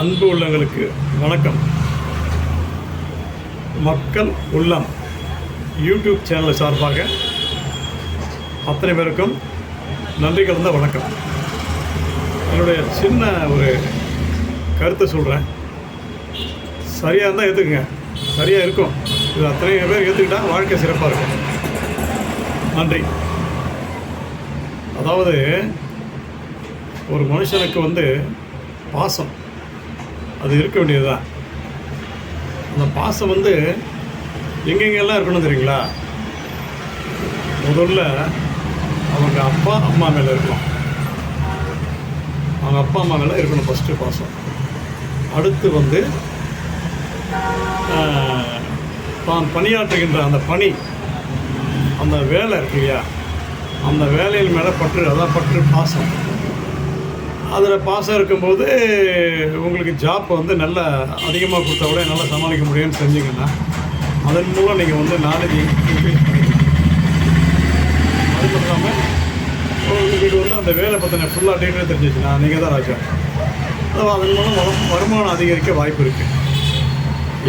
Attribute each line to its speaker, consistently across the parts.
Speaker 1: அன்பு உள்ளங்களுக்கு வணக்கம். மக்கள் உள்ளம் யூடியூப் சேனல் சார்பாக அத்தனை பேருக்கும் நன்றி கலந்த வணக்கம். என்னுடைய சின்ன ஒரு கருத்தை சொல்கிறேன் சரியாக இருந்தால் ஏற்றுக்குங்க சரியாக இருக்கும். இது அத்தனை பேர் ஏற்றுக்கிட்டால் வாழ்க்கை சிறப்பாக இருக்கும். நன்றி. அதாவது ஒரு மனுஷனுக்கு வந்து பாசம். அது இருக்க வேண்டியதுதான். அந்த பாசம் வந்து எங்கெங்கெல்லாம் இருக்கணும் தெரியுங்களா? முதல்ல அவங்க அப்பா அம்மா மேலே இருக்கணும். அவங்க அப்பா அம்மா மேலே இருக்கணும் ஃபஸ்ட்டு பாசம். அடுத்து வந்து தான் பணியாற்றுகின்ற அந்த பணி அந்த வேலை இருக்கு இல்லையா? அந்த வேலையில் மேலே பற்று அதான் பற்று பாசம். அதில் பாசம் இருக்கும்போது உங்களுக்கு ஜாப் வந்து நல்ல அதிகமாக கொடுத்தா கூட நல்லா சமாளிக்க முடியும்னு தெரிஞ்சிங்கன்னா அதன் மூலம் நீங்கள் வந்து நாலேஜ் இன்க்ரீஸ் பண்ணிக்கலாம். அது மட்டும் இல்லாமல் உங்களுக்கு வந்து அந்த வேலை பற்றின ஃபுல்லாக டீட்டெயில் தெரிஞ்சிச்சுன்னா நீங்கள் தான் ராஜா. அதாவது அதன் மூலம் வரும் வருமானம் அதிகரிக்க வாய்ப்பு இருக்குது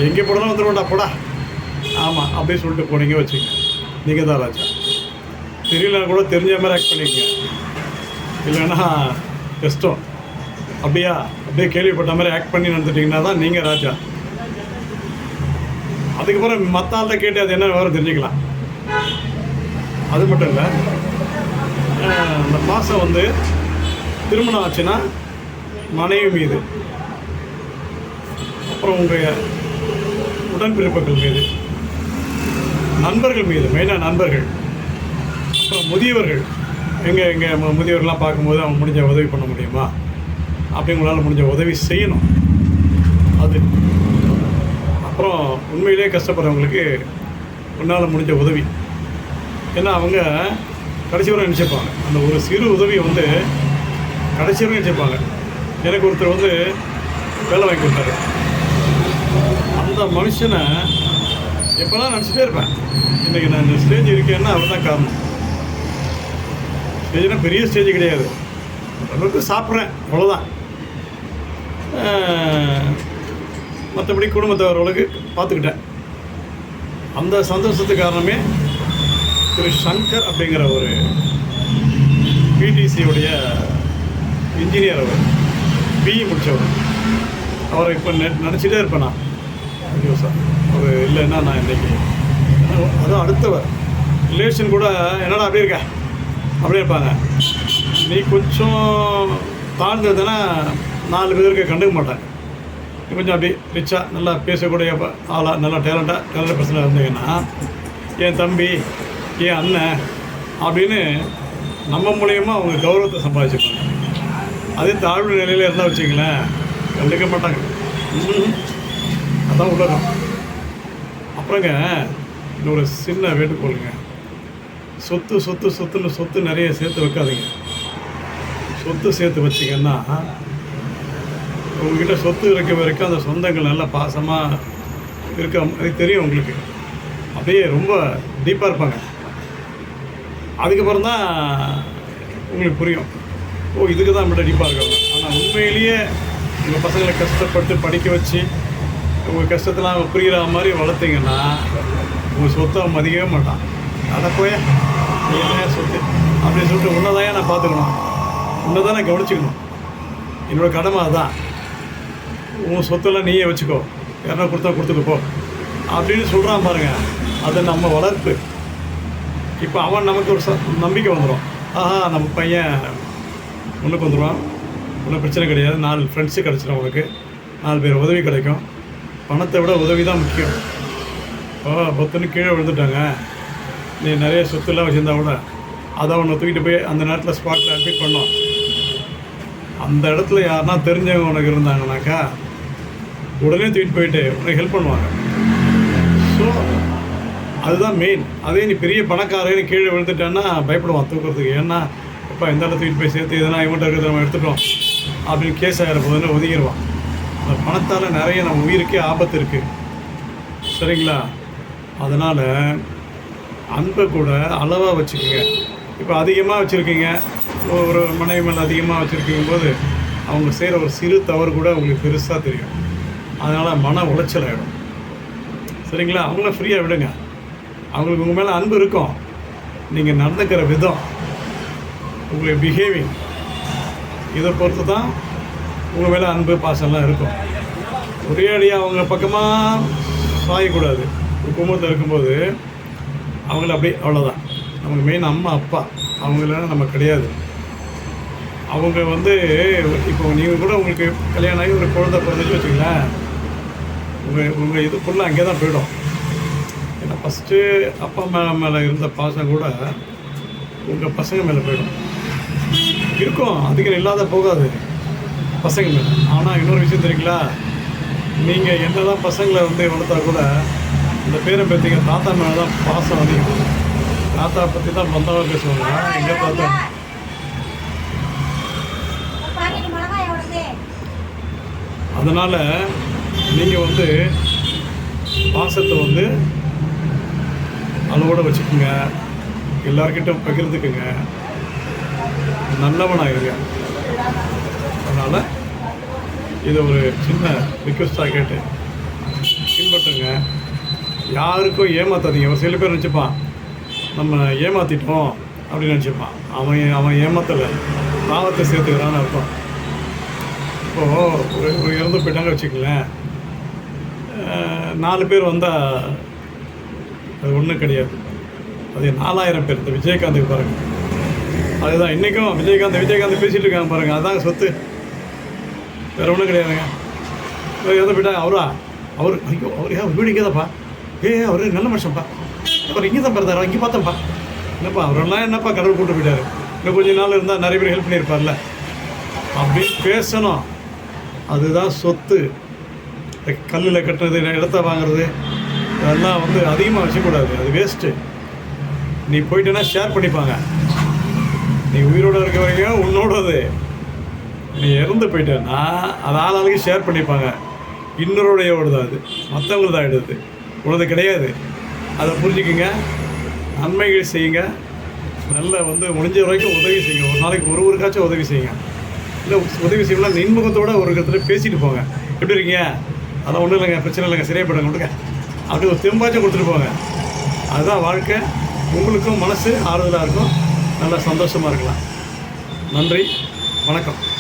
Speaker 1: எங்கே போனாலும் வந்துடுவோம்டா போடா. ஆமாம் அப்படியே சொல்லிட்டு போனீங்க வச்சுங்க நீங்கள் தான் ராஜா. தெரியலன்னா கூட தெரிஞ்ச மாதிரி ஆக்ட் பண்ணிக்கங்க. இல்லைன்னா கஷ்டம். அப்படியா? அப்படியே கேள்விப்பட்ட மாதிரி ஆக்ட் பண்ணி நடந்துட்டீங்கன்னா தான் நீங்கள் ராஜா. அதுக்கப்புறம் மற்ற ஆள்கிட்ட கேட்டு அது என்ன விவரம் தெரிஞ்சுக்கலாம். அது மட்டும் இல்லை அந்த பாசம் வந்து திருமணம் ஆச்சுன்னா மனைவி மீது அப்புறம் உங்கள் உடன்பிறப்புகள் மீது நண்பர்கள் மீது மெயினாக நண்பர்கள் அப்புறம் முதியவர்கள் எங்கே எங்கே முதியவர்கள்லாம் பார்க்கும்போது அவங்க முடிஞ்ச உதவி பண்ண முடியுமா? அப்படி உங்களால் முடிஞ்ச உதவி செய்யணும். அது. அப்புறம் உண்மையிலே கஷ்டப்படுறவங்களுக்கு உன்னால் முடிஞ்ச உதவி. ஏன்னா அவங்க கடைசி வரை நினச்சிப்பாங்க. அந்த ஒரு சிறு உதவியை வந்து கடைசி வரை நினச்சிப்பாங்க. எனக்கு ஒருத்தர் வந்து வேலை வாங்கி கொடுத்தாரு. அந்த மனுஷனை எப்போல்லாம் நினச்சிட்டே இருப்பேன். இன்றைக்கி நான் இந்த ஸ்டேஜ் இருக்கேன்னா அவர் தான் காரணம். ஸ்டேஜ்னா பெரிய ஸ்டேஜ் கிடையாது. அளவுக்கு சாப்பிட்றேன் அவ்வளோதான் மற்றபடி குடும்பத்தை ஓரளவுக்கு பார்த்துக்கிட்டேன். அந்த சந்தோஷத்துக்கு காரணமே திரு சங்கர் அப்படிங்கிற ஒரு பிடிசியுடைய இன்ஜினியர் அவர் பிஇ முடித்தவர் அவரை இப்போ நெ நினச்சிட்டே இருப்பேன் நான். ஐயோ சார் அவர் இல்லைன்னா நான் இன்றைக்கி அதுவும் அடுத்தவர். ரிலேஷன் கூட என்னடா அப்படி இருக்கேன் அப்படியே இருப்பாங்க. நீ கொஞ்சம் தாழ்ந்ததுன்னா நாலு பேருக்கு கண்டுக்க மாட்டாங்க நீ கொஞ்சம் அப்படி ரிச்சாக நல்லா பேசக்கூடிய ஆளாக நல்லா டேலண்டாக டேலண்ட் பர்சனாக இருந்தீங்கன்னா என் தம்பி என் அண்ணன் அப்படின்னு நம்ம மூலயமா அவங்க கௌரவத்தை சம்பாதிச்சுப்பாங்க. அதே தாழ்வு நிலையில் இருந்தால் வச்சுங்களேன் கண்டுக்க மாட்டாங்க. அதான் உலகம். அப்புறங்க இன்னொரு சின்ன வேண்டுகோளுங்க. சொத்து சொத்து சொத்துன்னு சொத்து நிறைய சேர்த்து வைக்காதீங்க. சொத்து சேர்த்து வச்சிங்கன்னா உங்ககிட்ட சொத்து இருக்க வரைக்கும் அந்த சொந்தங்கள் நல்லா பாசமாக இருக்க மாதிரி தெரியும் உங்களுக்கு. அப்படியே ரொம்ப டீப்பாக இருப்பாங்க. அதுக்கப்புறம் தான் உங்களுக்கு புரியும். ஓ இதுக்கு தான் நம்மகிட்ட டீப்பாக இருக்காங்க. ஆனால் உண்மையிலேயே உங்கள் பசங்களை கஷ்டப்பட்டு படிக்க வச்சு உங்கள் கஷ்டத்தெல்லாம் அவங்க புரிகிற மாதிரி வளர்த்தீங்கன்னா உங்கள் சொத்தை மதிக்கவே மாட்டான். அதை போய் நீ என்ன சொத்து அப்படின்னு சொல்லிட்டு உன்னதான் நான் பார்த்துக்கணும்? உன்னை தான் நான் கவனிச்சுக்கணும். என்னோட கடமை அதான். உன் சொத்தெல்லாம் நீயே வச்சுக்கோ. யாரா கொடுத்தா கொடுத்துட்டு போ. அப்படின்னு சொல்கிறான் பாருங்கள் அது நம்ம வளர்ப்பு. இப்போ அவன் நமக்கு ஒரு ச- நம்பிக்கை வந்துடும் ஆஹா நம்ம பையன் முன்னுக்கு வந்துடுவான் ஒன்றும் பிரச்சனை கிடையாது. நாலு ஃப்ரெண்ட்ஸு கிடச்சிடும் உனக்கு நாலு பேர் உதவி கிடைக்கும். பணத்தை விட உதவி தான் முக்கியம். ஓ பொத்துன்னு கீழே விழுந்துட்டாங்க. நீ நிறைய சொத்துலாம் வச்சுருந்தா கூட அதை அவனை தூக்கிட்டு போய் அந்த நேரத்தில் ஸ்பாட்டில் அட்மிட் பண்ணோம் அந்த இடத்துல யாருன்னா தெரிஞ்சவங்க உனக்கு இருந்தாங்கனாக்கா உடனே தூக்கிட்டு போயிட்டு உனக்கு ஹெல்ப் பண்ணுவாங்க. ஸோ அதுதான் மெயின் அதே நீ பெரிய பணக்காரன்னு கீழே விழுந்துட்டேன்னா பயப்படுவான் தூக்கிறதுக்கு. ஏன்னா இப்போ இந்த இடத்துல தூக்கிட்டு போய் சேர்த்து எதனா இவன்ட்ட இருக்கிறத நம்ம எடுத்துட்டோம். அப்படின்னு கேஸ் ஆகிற போதுன்னு ஒதுங்கிடுவான் அந்த பணத்தால் நிறைய நம்ம உயிருக்கே ஆபத்து இருக்குது சரிங்களா? அதனால் அன்பை கூட அளவாக வச்சுக்கோங்க. இப்போ அதிகமாக வச்சுருக்கீங்க ஒரு மனைவி மேலே அதிகமாக வச்சுருக்கும் போது அவங்க செய்கிற ஒரு சிறு தவறு கூட உங்களுக்கு பெருசாக தெரியும். அதனால் மன உளைச்சல் ஆகிடும் சரிங்களா? அவங்கள ஃப்ரீயாக விடுங்க. அவங்களுக்கு உங்கள் மேலே அன்பு இருக்கும். நீங்கள் நடந்துக்கிற விதம் உங்களுடைய பிஹேவிங் இதை பொறுத்து தான் உங்கள் மேலே அன்பு பாசம்லாம் இருக்கும். ஒரே அடியாக அவங்க பக்கமாக சாயக்கூடாது. குடும்பத்தில் இருக்கும்போது அவங்கள அப்படியே அவ்வளோதான் நமக்கு மெயின் அம்மா அப்பா. அவங்கள நம்ம கிடையாது. அவங்க வந்து இப்போ நீங்கள் கூட உங்களுக்கு கல்யாணம் ஆகி ஒரு குழந்தை பிறந்துச்சு வச்சுங்களேன் உங்கள் உங்கள் இது அங்கே தான் போயிடும். ஏன்னா ஃபஸ்ட்டு அப்பா மேலே மேலே இருந்த பாசம் கூட உங்கள் பசங்க மேலே போயிடும். இருக்கும். அதிகம் இல்லாத போகாது. பசங்க மேலே. ஆனால் இன்னொரு விஷயம் தெரியுங்களா? நீங்கள் என்ன தான் பசங்களை வந்து வளர்த்தா கூட இந்த பேரை பற்றிங்க தாத்தா மேலே தான் பாசம் அதிகம். தாத்தா பற்றி தான் பந்தமாக பேசுவாங்க எங்கள் தாத்தா. அதனால் நீங்கள் வந்து பாசத்தை வந்து அளவோட வச்சுக்கோங்க. எல்லார்கிட்டும் பகிர்ந்துக்குங்க. நல்லவனாயிருங்க. அதனால் இதை ஒரு சின்ன ரிக்வெஸ்ட்டாக கேட்டு பின்பற்றுங்க. யாருக்கும் ஏமாத்தாதீங்க. சில பேர் நினச்சிப்பான் நம்ம ஏமாற்றிட்டோம் அப்படின்னு நினச்சிப்பான். அவன் அவன் ஏமாத்தலை. பாவத்தை சேர்த்துக்கிறான்னு அர்த்தம். இப்போது ஒரு ஒரு இறந்து போயிட்டாங்க வச்சுக்கங்களேன். நாலு பேர் வந்தால் அது ஒன்றும் கிடையாது. அது நாலாயிரம் பேர். இந்த விஜயகாந்துக்கு பாருங்கள் அதுதான் இன்றைக்கும் விஜயகாந்த் விஜயகாந்த் பேசிகிட்டு இருக்காங்க பாருங்கள் அதாங்க சொத்து. வேறு ஒன்றும் கிடையாதுங்க. இவர் இறந்து போயிட்டாங்க அவரா? அவர் ஐயோ அவர் ஏன் வீடு கேதாப்பா ஏ அவர் நல்ல மனுஷன்ப்பா. அவர் இங்கே தான் பிறந்தார் இங்கே பார்த்தோம்ப்பா. என்னப்பா அவரெல்லாம் என்னப்பா கடவுள் கூட்டு போயிட்டாரு? இன்னும் கொஞ்ச நாள் இருந்தால் நிறைய பேர் ஹெல்ப் பண்ணியிருப்பார்ல? அப்படின்னு பேசணும். அதுதான் சொத்து. கல்லில் கட்டுறது இடத்த வாங்குறது அதெல்லாம் வந்து அதிகமாக வச்சக்கூடாது. அது வேஸ்ட்டு நீ போயிட்டேன்னா ஷேர் பண்ணிப்பாங்க. நீ உயிரோடு இருக்க வரைக்கும் உன்னோடது. நீ இறந்து போயிட்டேன்னா அது ஆளாளுக்கு ஷேர் பண்ணிப்பாங்க. இன்னொருடைய தான் அது. மற்றவங்களுக்கு தான் ஆகிடுது உள்ளது கிடையாது. அதை புரிஞ்சுக்குங்க. நன்மைகள் செய்யுங்க. நல்ல வந்து முடிஞ்ச வரைக்கும் உதவி செய்யுங்க. ஒரு நாளைக்கு ஒரு ஒருக்காச்சும் உதவி செய்யுங்க. இல்லை உதவி செய்யணும்னா இன்முகத்தோட ஒரு இடத்துல பேசிட்டு போங்க. எப்படி இருக்கீங்க? அதெல்லாம் ஒன்றும் இல்லைங்க. பிரச்சனை இல்லைங்க. சரியாப்படுங்க கொடுங்க அப்படி ஒரு தெம்பாச்சும் கொடுத்துட்டு போங்க. அதுதான் வாழ்க்கை. உங்களுக்கும் மனசு ஆறுதலாக இருக்கும். நல்லா சந்தோஷமாக இருக்கலாம். நன்றி. வணக்கம்.